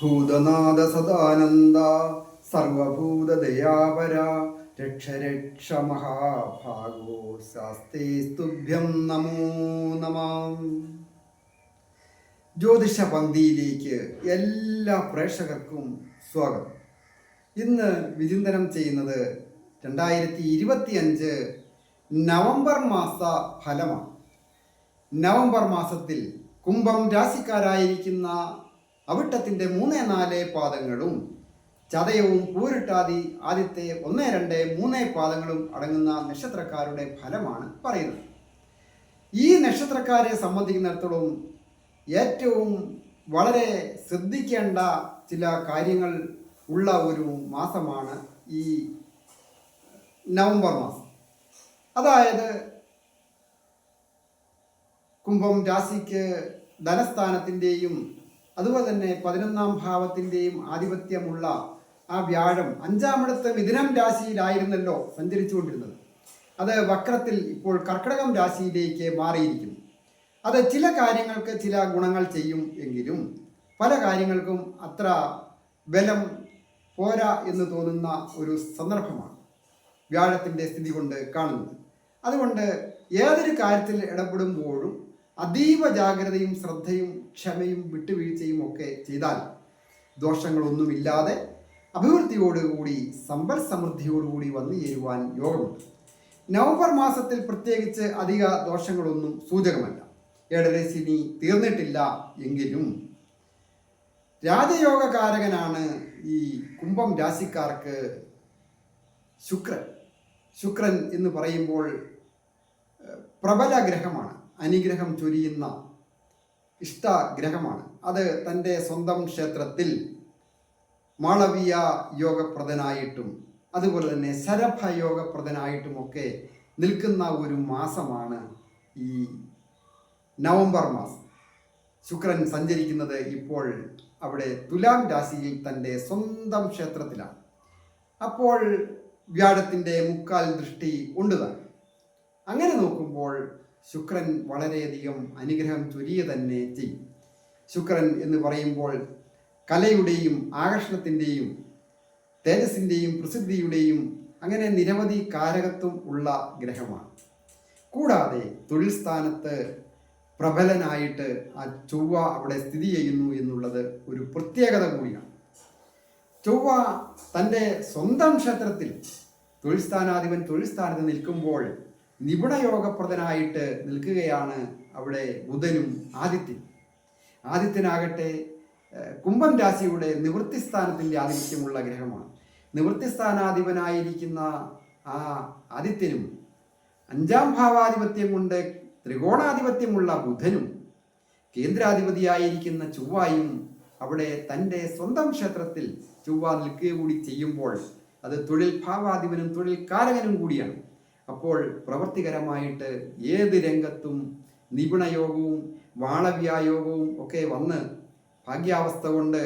ഭൂതനാഥ സദാനന്ദ സർവഭൂതദയാപര രക്ഷ രക്ഷ മഹാഭാഗോ ശാസ്തേ സ്തുഭ്യം നമോ നമാം. ജ്യോതിഷ പന്തിയിലേക്ക് എല്ലാ പ്രേക്ഷകർക്കും സ്വാഗതം. ഇന്ന് വിചിന്തനം ചെയ്യുന്നത് രണ്ടായിരത്തി ഇരുപത്തി അഞ്ച് നവംബർ മാസ ഫലമാണ്. നവംബർ മാസത്തിൽ കുംഭം രാശിക്കാരായിരിക്കുന്ന അവിട്ടത്തിന്റെ മൂന്ന് നാല് പാദങ്ങളും ചതയവും പൂരിട്ടാതി ആദ്യത്തെ ഒന്ന് രണ്ട് മൂന്ന് പാദങ്ങളും അടങ്ങുന്ന നക്ഷത്രക്കാരുടെ ഫലമാണ് പറയുന്നത്. ഈ നക്ഷത്രക്കാരെ സംബന്ധിക്കുന്നിടത്തോളം ഏറ്റവും വളരെ ശ്രദ്ധിക്കേണ്ട ചില കാര്യങ്ങൾ ഉള്ള ഒരു മാസമാണ് ഈ നവംബർ മാസം. അതായത് കുംഭം രാശിക്ക് ധനസ്ഥാനത്തിന്റെയും അതുപോലെ തന്നെ പതിനൊന്നാം ഭാവത്തിന്റെയും ആധിപത്യമുള്ള ആ വ്യാഴം അഞ്ചാമിടത്ത് മിഥുനം രാശിയിലായിരുന്നല്ലോ സഞ്ചരിച്ചുകൊണ്ടിരുന്നത്. അത് വക്രത്തിൽ ഇപ്പോൾ കർക്കിടകം രാശിയിലേക്ക് മാറിയിരിക്കുന്നു. അത് ചില കാര്യങ്ങൾക്ക് ചില ഗുണങ്ങൾ ചെയ്യും എങ്കിലും പല കാര്യങ്ങൾക്കും അത്ര ബലം പോരാ എന്ന് തോന്നുന്ന ഒരു സന്ദർഭമാണ് വ്യാഴത്തിന്റെ സ്ഥിതി കൊണ്ട് കാണുന്നത്. അതുകൊണ്ട് ഏതൊരു കാര്യത്തിൽ ഇടപെടുമ്പോഴും അതീവ ജാഗ്രതയും ശ്രദ്ധയും ക്ഷമയും വിട്ടുവീഴ്ചയും ഒക്കെ ചെയ്താൽ ദോഷങ്ങളൊന്നുമില്ലാതെ അഭിവൃദ്ധിയോടുകൂടി സമ്പൽ സമൃദ്ധിയോടുകൂടി വന്നു ചേരുവാൻ യോഗമുണ്ട്. നവംബർ മാസത്തിൽ പ്രത്യേകിച്ച് അധിക ദോഷങ്ങളൊന്നും സൂചകമല്ല. ഏഴരശിനി തീർന്നിട്ടില്ല എങ്കിലും രാജയോഗകാരകനാണ് ഈ കുംഭം രാശിക്കാർക്ക് ശുക്രൻ. ശുക്രൻ എന്ന് പറയുമ്പോൾ പ്രബല ഗ്രഹമാണ് അനുഗ്രഹം ചൊരിയുന്ന ഇഷ്ടഗ്രഹമാണ്. അത് തന്റെ സ്വന്തം ക്ഷേത്രത്തിൽ മാളവീയ യോഗപ്രദനായിട്ടും അതുപോലെ തന്നെ ശരഭ യോഗപ്രദനായിട്ടുമൊക്കെ നിൽക്കുന്ന ഒരു മാസമാണ് ഈ നവംബർ മാസം. ശുക്രൻ സഞ്ചരിക്കുന്നത് ഇപ്പോൾ അവിടെ തുലാം രാശിയിൽ തന്റെ സ്വന്തം ക്ഷേത്രത്തിലാണ്. അപ്പോൾ വ്യാഴത്തിന്റെ മുക്കാൽ ദൃഷ്ടി ഉണ്ട് അങ്ങനെ നോക്കുമ്പോൾ ശുക്രൻ വളരെയധികം അനുഗ്രഹം ചൊരിയ തന്നെ ചെയ്യും. ശുക്രൻ എന്ന് പറയുമ്പോൾ കലയുടെയും ആകർഷണത്തിന്റെയും തേജസ്സിന്റെയും പ്രസിദ്ധിയുടെയും അങ്ങനെ നിരവധി കാരകത്വം ഉള്ള ഗ്രഹമാണ്. കൂടാതെ തൊഴിൽ സ്ഥാനത്ത് പ്രബലനായിട്ട് ആ ചൊവ്വ അവിടെ സ്ഥിതി ചെയ്യുന്നു എന്നുള്ളത് ഒരു പ്രത്യേകത കൂടിയാണ്. ചൊവ്വ തന്റെ സ്വന്തം ക്ഷേത്രത്തിൽ തൊഴിൽ സ്ഥാനാധിപൻ തൊഴിൽ സ്ഥാനത്ത് നിൽക്കുമ്പോൾ നിപുണയോഗപ്രദനായിട്ട് നിൽക്കുകയാണ് അവിടെ ബുധനും ആദിത്യൻ. ആദിത്യനാകട്ടെ കുംഭം രാശിയുടെ നിവൃത്തി സ്ഥാനത്തിന്റെ ആധിപത്യമുള്ള ഗ്രഹമാണ്. നിവൃത്തിസ്ഥാനാധിപനായിരിക്കുന്ന ആ ആദിത്യനും അഞ്ചാം ഭാവാധിപത്യം കൊണ്ട് ത്രികോണാധിപത്യമുള്ള ബുധനും കേന്ദ്രാധിപതിയായിരിക്കുന്ന ചൊവ്വായും അവിടെ തന്റെ സ്വന്തം ക്ഷേത്രത്തിൽ ചൊവ്വ നിൽക്കുക കൂടി ചെയ്യുമ്പോൾ അത് തൊഴിൽ ഭാവാധിപനും തൊഴിൽ കാരകനും കൂടിയാണ്. അപ്പോൾ പ്രവർത്തികരമായിട്ട് ഏത് രംഗത്തും നിപുണയോഗവും വാളവ്യായോഗവും ഒക്കെ വന്ന് ഭാഗ്യാവസ്ഥ കൊണ്ട്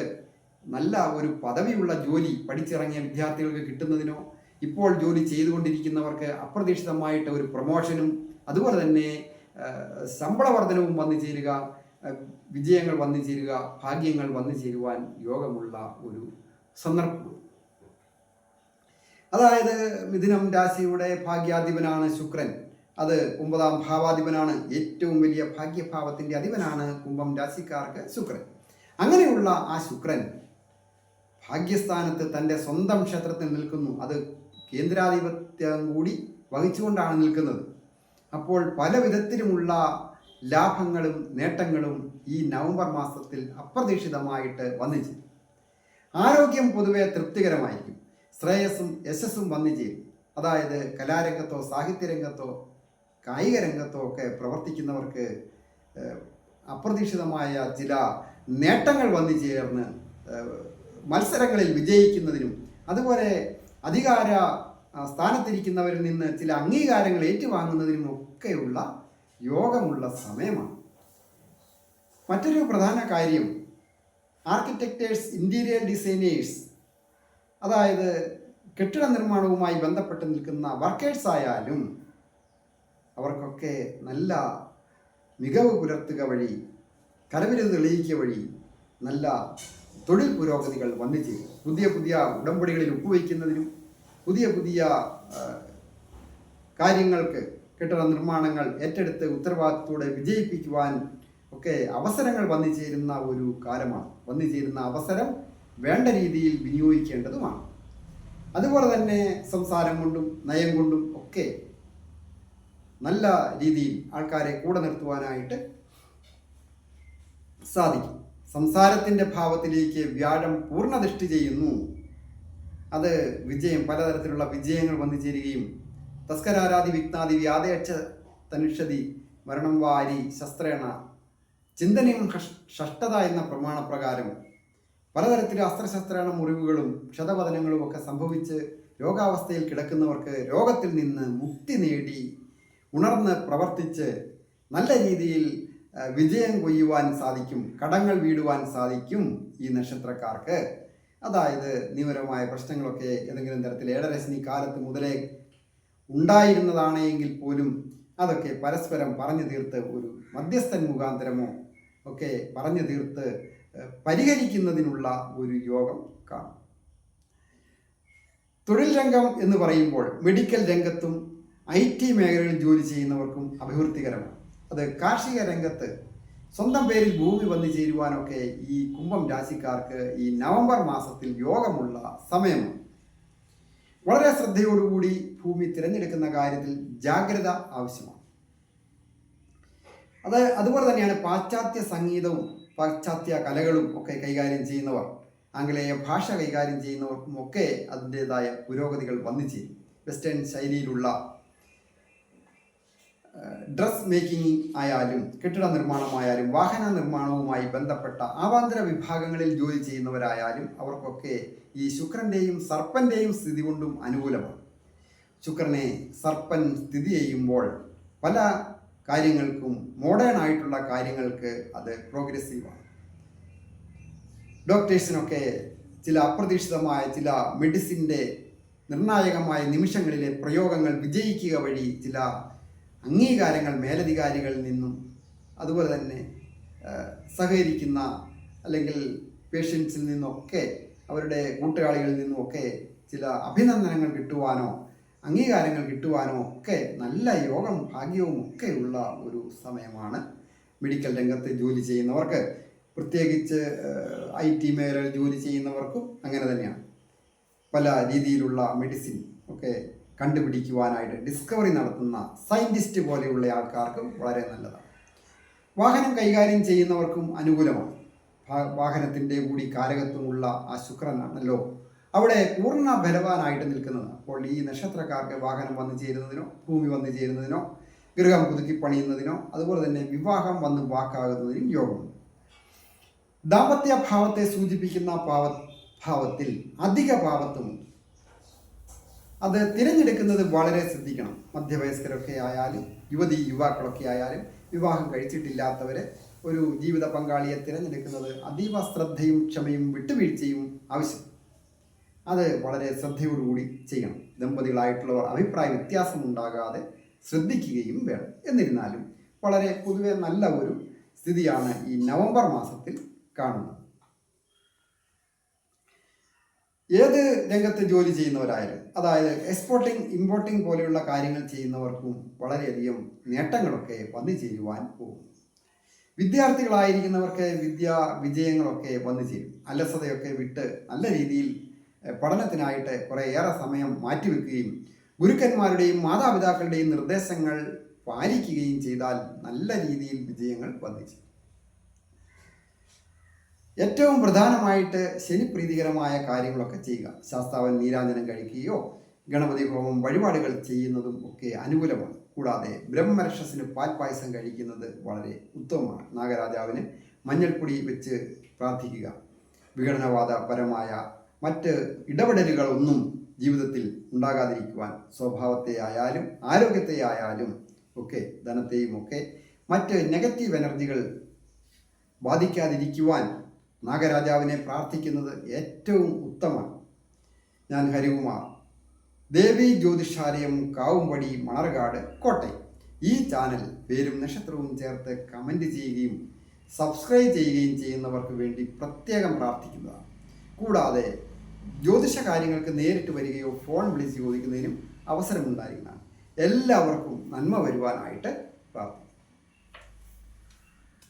നല്ല ഒരു പദവിയുള്ള ജോലി പഠിച്ചിറങ്ങിയ വിദ്യാർത്ഥികൾക്ക് കിട്ടുന്നതിനോ ഇപ്പോൾ ജോലി ചെയ്തുകൊണ്ടിരിക്കുന്നവർക്ക് അപ്രതീക്ഷിതമായിട്ട് ഒരു പ്രൊമോഷനും അതുപോലെ തന്നെ ആ, ശമ്പള വർധനവും വന്നു ചേരുക വിജയങ്ങൾ വന്നു ചേരുക ഭാഗ്യങ്ങൾ വന്നു ചേരുവാൻ യോഗമുള്ള ഒരു സന്ദർഭം. അതായത് മിഥുനം രാശിയുടെ ഭാഗ്യാധിപനാണ് ശുക്രൻ. അത് ഒമ്പതാം ഭാവാധിപനാണ്. ഏറ്റവും വലിയ ഭാഗ്യഭാവത്തിന്റെ അധിപനാണ് കുംഭം രാശിക്കാർക്ക് ശുക്രൻ. അങ്ങനെയുള്ള ആ ശുക്രൻ ഭാഗ്യസ്ഥാനത്ത് തന്റെ സ്വന്തം ക്ഷേത്രത്തിൽ നിൽക്കുന്നു. അത് കേന്ദ്രാധിപത്യം കൂടി വഹിച്ചുകൊണ്ടാണ് നിൽക്കുന്നത്. അപ്പോൾ പല വിധത്തിലുമുള്ള ലാഭങ്ങളും നേട്ടങ്ങളും ഈ നവംബർ മാസത്തിൽ അപ്രതീക്ഷിതമായിട്ട് വന്നിച്ചു ആരോഗ്യം പൊതുവെ തൃപ്തികരമായിരിക്കും. ശ്രേയസ്സും യശസ്സും വന്നു ചേരും അതായത് കലാരംഗത്തോ സാഹിത്യരംഗത്തോ കായിക രംഗത്തോ ഒക്കെ പ്രവർത്തിക്കുന്നവർക്ക് അപ്രതീക്ഷിതമായ ചില നേട്ടങ്ങൾ വന്നു ചേർന്ന് മത്സരങ്ങളിൽ വിജയിക്കുന്നതിനും അതുപോലെ അധികാര സ്ഥാനത്തിരിക്കുന്നവരിൽ നിന്ന് ചില അംഗീകാരങ്ങൾ ഏറ്റുവാങ്ങുന്നതിനും ഒക്കെയുള്ള യോഗമുള്ള സമയമാണ്. മറ്റൊരു പ്രധാന കാര്യം ആർക്കിടെക്റ്റേഴ്സ് ഇന്റീരിയർ ഡിസൈനേഴ്സ് അതായത് കെട്ടിട നിർമ്മാണവുമായി ബന്ധപ്പെട്ട് നിൽക്കുന്ന വർക്കേഴ്സ് ആയാലും അവർക്കൊക്കെ നല്ല മികവ് പുലർത്തുക വഴി കരവിരുത് തെളിയിക്കുക വഴി നല്ല തൊഴിൽ പുരോഗതികൾ വന്നു ചേരും. പുതിയ പുതിയ ഉടമ്പടികളിൽ ഒപ്പുവയ്ക്കുന്നതിനും പുതിയ പുതിയ കാര്യങ്ങൾക്ക് കെട്ടിട നിർമ്മാണങ്ങൾ ഏറ്റെടുത്ത് ഉത്തരവാദിത്തത്തോടെ വിജയിപ്പിക്കുവാൻ ഒക്കെ അവസരങ്ങൾ വന്നു ചേരുന്ന ഒരു കാലമാണ്. വന്നു ചേരുന്ന അവസരം വേണ്ട രീതിയിൽ വിനിയോഗിക്കേണ്ടതുമാണ്. അതുപോലെ തന്നെ സംസാരം കൊണ്ടും നയം കൊണ്ടും ഒക്കെ നല്ല രീതിയിൽ ആൾക്കാരെ കൂടെ നിർത്തുവാനായിട്ട് സാധിക്കും. സംസാരത്തിന്റെ ഭാവത്തിലേക്ക് വ്യാഴം പൂർണദൃഷ്ടി ചെയ്യുന്നു. അത് വിജയം പലതരത്തിലുള്ള വിജയങ്ങൾ വന്നു ചേരുകയും തസ്കരാരാധി വിഘ്നാദി വ്യാധയക്ഷ തനുഷതി മരണം വാരി ശസ്ത്രേണ ചിന്തനയും ഷഷ്ടത എന്ന പ്രമാണപ്രകാരം പലതരത്തിലെ അസ്ത്രശസ്ത്രാണ മുറിവുകളും ക്ഷതപതനങ്ങളും ഒക്കെ സംഭവിച്ച് രോഗാവസ്ഥയിൽ കിടക്കുന്നവർക്ക് രോഗത്തിൽ നിന്ന് മുക്തി നേടി ഉണർന്ന് പ്രവർത്തിച്ച് നല്ല രീതിയിൽ വിജയം കൊയ്യുവാൻ സാധിക്കും കടങ്ങൾ വീടുവാൻ സാധിക്കും ഈ നക്ഷത്രക്കാർക്ക്. അതായത് നിയമപരമായ പ്രശ്നങ്ങളൊക്കെ ഏതെങ്കിലും തരത്തിൽ ഏഴരശ്നി കാലത്ത് മുതലേ ഉണ്ടായിരുന്നതാണ് എങ്കിൽ പോലും അതൊക്കെ പരസ്പരം പറഞ്ഞു തീർത്ത് ഒരു മധ്യസ്ഥൻ മുഖാന്തരമോ ഒക്കെ പറഞ്ഞു തീർത്ത് പരിഹരിക്കുന്നതിനുള്ള ഒരു യോഗം കാണും. തൊഴിൽ രംഗം എന്ന് പറയുമ്പോൾ മെഡിക്കൽ രംഗത്തും ഐ ടി മേഖലകളിൽ ജോലി ചെയ്യുന്നവർക്കും അഭിവൃദ്ധികരമാണ്. അത് കാർഷിക രംഗത്ത് സ്വന്തം പേരിൽ ഭൂമി വന്നു ചേരുവാനൊക്കെ ഈ കുംഭം രാശിക്കാർക്ക് ഈ നവംബർ മാസത്തിൽ യോഗമുള്ള സമയമാണ്. വളരെ ശ്രദ്ധയോടുകൂടി ഭൂമി തിരഞ്ഞെടുക്കുന്ന കാര്യത്തിൽ ജാഗ്രത ആവശ്യമാണ്. അത് അതുപോലെ തന്നെയാണ് പാശ്ചാത്യ സംഗീതവും പാശ്ചാത്യ കലകളും ഒക്കെ കൈകാര്യം ചെയ്യുന്നവർ ആംഗലേയ ഭാഷ കൈകാര്യം ചെയ്യുന്നവർക്കും ഒക്കെ അതിന്റെതായ പുരോഗതികൾ വന്നു ചെയ്യും വെസ്റ്റേൺ ശൈലിയിലുള്ള ഡ്രസ് മേക്കിംഗ് ആയാലും കെട്ടിട നിർമ്മാണമായാലും വാഹന നിർമ്മാണവുമായി ബന്ധപ്പെട്ട ആവാന്തര വിഭാഗങ്ങളിൽ ജോലി ചെയ്യുന്നവരായാലും അവർക്കൊക്കെ ഈ ശുക്രന്റെയും സർപ്പന്റെയും സ്ഥിതി കൊണ്ടും അനുകൂലമാണ്. ശുക്രനെ സർപ്പൻ സ്ഥിതി ചെയ്യുമ്പോൾ പല കാര്യങ്ങൾക്കും മോഡേൺ ആയിട്ടുള്ള കാര്യങ്ങൾക്ക് അത് പ്രോഗ്രസീവാണ് ഡോക്ടേഴ്സിനൊക്കെ ചില അപ്രതീക്ഷിതമായ ചില മെഡിസിന്റെ നിർണായകമായ നിമിഷങ്ങളിലെ പ്രയോഗങ്ങൾ വിജയിക്കുക വഴി ചില അംഗീകാരങ്ങൾ മേലധികാരികളിൽ നിന്നും അതുപോലെ തന്നെ സഹകരിക്കുന്ന അല്ലെങ്കിൽ പേഷ്യൻസിൽ നിന്നൊക്കെ അവരുടെ കൂട്ടുകാളികളിൽ നിന്നുമൊക്കെ ചില അഭിനന്ദനങ്ങൾ കിട്ടുവാനോ അംഗീകാരങ്ങൾ കിട്ടുവാനോ ഒക്കെ നല്ല യോഗം ഭാഗ്യവും ഒക്കെ ഉള്ള ഒരു സമയമാണ് മെഡിക്കൽ രംഗത്ത് ജോലി ചെയ്യുന്നവർക്ക്. പ്രത്യേകിച്ച് ഐ ടി മേഖലയിൽ ജോലി ചെയ്യുന്നവർക്കും അങ്ങനെ തന്നെയാണ്. പല രീതിയിലുള്ള മെഡിസിൻ ഒക്കെ കണ്ടുപിടിക്കുവാനായിട്ട് ഡിസ്കവറി നടത്തുന്ന സയന്റിസ്റ്റ് പോലെയുള്ള ആൾക്കാർക്കും വളരെ നല്ലതാണ്. വാഹനം കൈകാര്യം ചെയ്യുന്നവർക്കും അനുകൂലമാണ്. വാഹനത്തിന്റെ കൂടി കാരകത്വമുള്ള ആ ശുക്രനാണല്ലോ അവിടെ പൂർണ ബലവാനായിട്ട് നിൽക്കുന്നത് അപ്പോൾ ഈ നക്ഷത്രക്കാർക്ക് വാഹനം വന്നു ചേരുന്നതിനോ ഭൂമി വന്നു ചേരുന്നതിനോ ഗൃഹം പുതുക്കി പണിയുന്നതിനോ അതുപോലെ തന്നെ വിവാഹം വന്ന് വാക്കാകുന്നതിനും യോഗമുണ്ട്. ദാമ്പത്യ ഭാവത്തെ സൂചിപ്പിക്കുന്ന പാവ ഭാവത്തിൽ അധിക പാവത്വമുണ്ട് അത് തിരഞ്ഞെടുക്കുന്നത് വളരെ ശ്രദ്ധിക്കണം. മധ്യവയസ്കരൊക്കെ ആയാലും യുവതി യുവാക്കളൊക്കെ ആയാലും വിവാഹം കഴിച്ചിട്ടില്ലാത്തവരെ ഒരു ജീവിത പങ്കാളിയെ തിരഞ്ഞെടുക്കുന്നത് അതീവ ശ്രദ്ധയും ക്ഷമയും വിട്ടുവീഴ്ചയും ആവശ്യം അത് വളരെ ശ്രദ്ധയോടുകൂടി ചെയ്യണം. ദമ്പതികളായിട്ടുള്ളവർ അഭിപ്രായ വ്യത്യാസം ഉണ്ടാകാതെ ശ്രദ്ധിക്കുകയും വേണം. എന്നിരുന്നാലും വളരെ പൊതുവെ നല്ല ഒരു സ്ഥിതിയാണ് ഈ നവംബർ മാസത്തിൽ കാണുന്നത്. ഏത് രംഗത്ത് ജോലി ചെയ്യുന്നവരായാലും അതായത് എക്സ്പോർട്ടിംഗ് ഇമ്പോർട്ടിംഗ് പോലെയുള്ള കാര്യങ്ങൾ ചെയ്യുന്നവർക്കും വളരെയധികം നേട്ടങ്ങളൊക്കെ വന്നു ചേരുവാൻ പോകും വിദ്യാർത്ഥികളായിരിക്കുന്നവർക്ക് വിദ്യാ വിജയങ്ങളൊക്കെ വന്നു ചേരും. അലസതയൊക്കെ വിട്ട് നല്ല രീതിയിൽ പഠനത്തിനായിട്ട് കുറേ ഏറെ സമയം മാറ്റിവെക്കുകയും ഗുരുക്കന്മാരുടെയും മാതാപിതാക്കളുടെയും നിർദ്ദേശങ്ങൾ പാലിക്കുകയും ചെയ്താൽ നല്ല രീതിയിൽ വിജയങ്ങൾ വന്നിച്ചു ഏറ്റവും പ്രധാനമായിട്ട് ശനിപ്രീതികരമായ കാര്യങ്ങളൊക്കെ ചെയ്യുക. ശാസ്താവൻ നീരാഞ്ജനം കഴിക്കുകയോ ഗണപതി ഹോമം വഴിപാടുകൾ ചെയ്യുന്നതും ഒക്കെ അനുകൂലമാണ്. കൂടാതെ ബ്രഹ്മരക്ഷസിന് പാൽപ്പായസം കഴിക്കുന്നത് വളരെ ഉത്തമമാണ്. നാഗരാജാവിന് മഞ്ഞൾപ്പൊടി വെച്ച് പ്രാർത്ഥിക്കുക. വിഘടനവാദപരമായ മറ്റ് ഇടപെടലുകളൊന്നും ജീവിതത്തിൽ ഉണ്ടാകാതിരിക്കുവാൻ സ്വഭാവത്തെ ആയാലും ആരോഗ്യത്തെ ആയാലും ഒക്കെ ധനത്തെയും ഒക്കെ മറ്റ് നെഗറ്റീവ് എനർജികൾ ബാധിക്കാതിരിക്കുവാൻ നാഗരാജാവിനെ പ്രാർത്ഥിക്കുന്നത് ഏറ്റവും ഉത്തമമാണ് ഞാൻ ഹരികുമാർ. ദേവി ജ്യോതിഷാലയം കാവുംപടി മണർകാട് കോട്ടയം. ഈ ചാനൽ പേരും നക്ഷത്രവും ചേർത്ത് കമന്റ് ചെയ്യുകയും സബ്സ്ക്രൈബ് ചെയ്യുകയും ചെയ്യുന്നവർക്ക് വേണ്ടി പ്രത്യേകം പ്രാർത്ഥിക്കുന്നതാണ്. കൂടാതെ ജ്യോതിഷ കാര്യങ്ങൾക്ക് നേരിട്ട് വരികയോ ഫോൺ വിളിച്ച് ചോദിക്കുന്നതിനും അവസരമുണ്ടായിരിക്കുന്നതാണ് എല്ലാവർക്കും നന്മ വരുവാനായിട്ട് പ്രാർത്ഥിക്കുന്നു